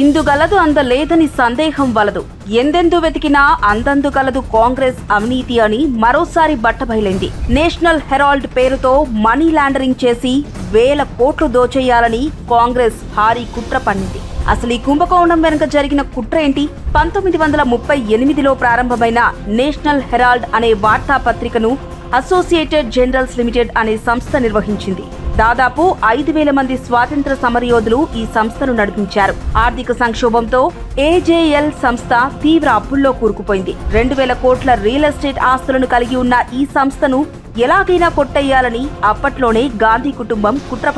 ఇందుగలదు అందలేదని సందేహం వలదు. ఎందెందు వెతికినా అందందు గలదు కాంగ్రెస్ అవినీతి అని మరోసారి బట్టబయలైంది. నేషనల్ హెరాల్డ్ పేరుతో మనీ లాండరింగ్ చేసి వేల కోట్లు దోచేయాలని కాంగ్రెస్ భారీ కుట్ర పన్నింది. అసలు ఈ కుంభకోణం వెనుక జరిగిన కుట్ర ఏంటి? పంతొమ్మిది వందల ముప్పై ఎనిమిదిలో ప్రారంభమైన నేషనల్ హెరాల్డ్ అనే వార్తాపత్రికను అసోసియేటెడ్ జనరల్స్ లిమిటెడ్ అనే సంస్థ నిర్వహించింది. దాదాపు ఐదు వేల మంది స్వాతంత్ర సమరయోధులు ఈ సంస్థను నడిపించారు. ఆర్థిక సంక్షోభంతో ఏజేఎల్ సంస్థ తీవ్ర అప్పుల్లో కూరుకుపోయింది. రెండు వేల కోట్ల రియల్ ఎస్టేట్ ఆస్తులను కలిగి ఉన్న ఈ సంస్థను ఎలాగైనా కొట్టేయాలని అప్పట్లోనే గాంధీ కుటుంబం కుట్ర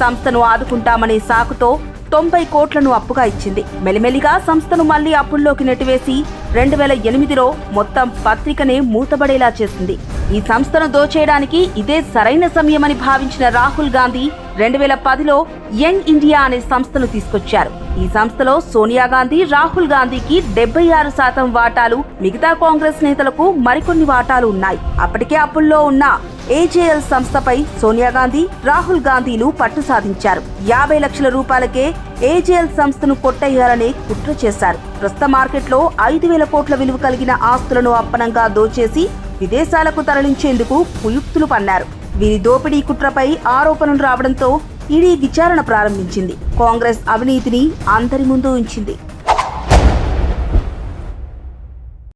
సంస్థను ఆదుకుంటామనే సాకుతో తొంభై కోట్లను అప్పుగా ఇచ్చింది. మెలిమెలిగా సంస్థను మళ్ళీ అప్పుల్లోకి నెట్టివేసి రెండు వేల ఎనిమిదిలో మొత్తం పత్రికనే మూతబడేలా చేసింది. ఈ సంస్థను దోచేయడానికి ఇదే సరైన సమయమని భావించిన రాహుల్ గాంధీ రెండు వేల పదిలో యంగ్ ఇండియా అనే సంస్థను తీసుకొచ్చారు. ఈ సంస్థలో సోనియా గాంధీ రాహుల్ గాంధీకి డెబ్బై ఆరు శాతం వాటాలు మిగతా కాంగ్రెస్ నేతలకు మరికొన్ని వాటాలు ఉన్నాయి. అప్పటికే అప్పుల్లో ఉన్న ఏజేఎల్ సంస్థపై సోనియా గాంధీ రాహుల్ గాంధీలు పట్టు సాధించారు. యాభై లక్షల రూపాయలకే ఏజేఎల్ సంస్థను కొట్టేయాలని కుట్ర చేశారు. ప్రస్తుత మార్కెట్లో ఐదు వేల కోట్ల విలువ కలిగిన ఆస్తులను అప్పనంగా దోచేసి విదేశాలకు తరలించేందుకు కుయుక్తులు పన్నారు. వీరి దోపిడీ కుట్రపై ఆరోపణలు రావడంతో ఈడీ విచారణ ప్రారంభించింది. కాంగ్రెస్ అవినీతిని అందరి ముందు ఉంచింది.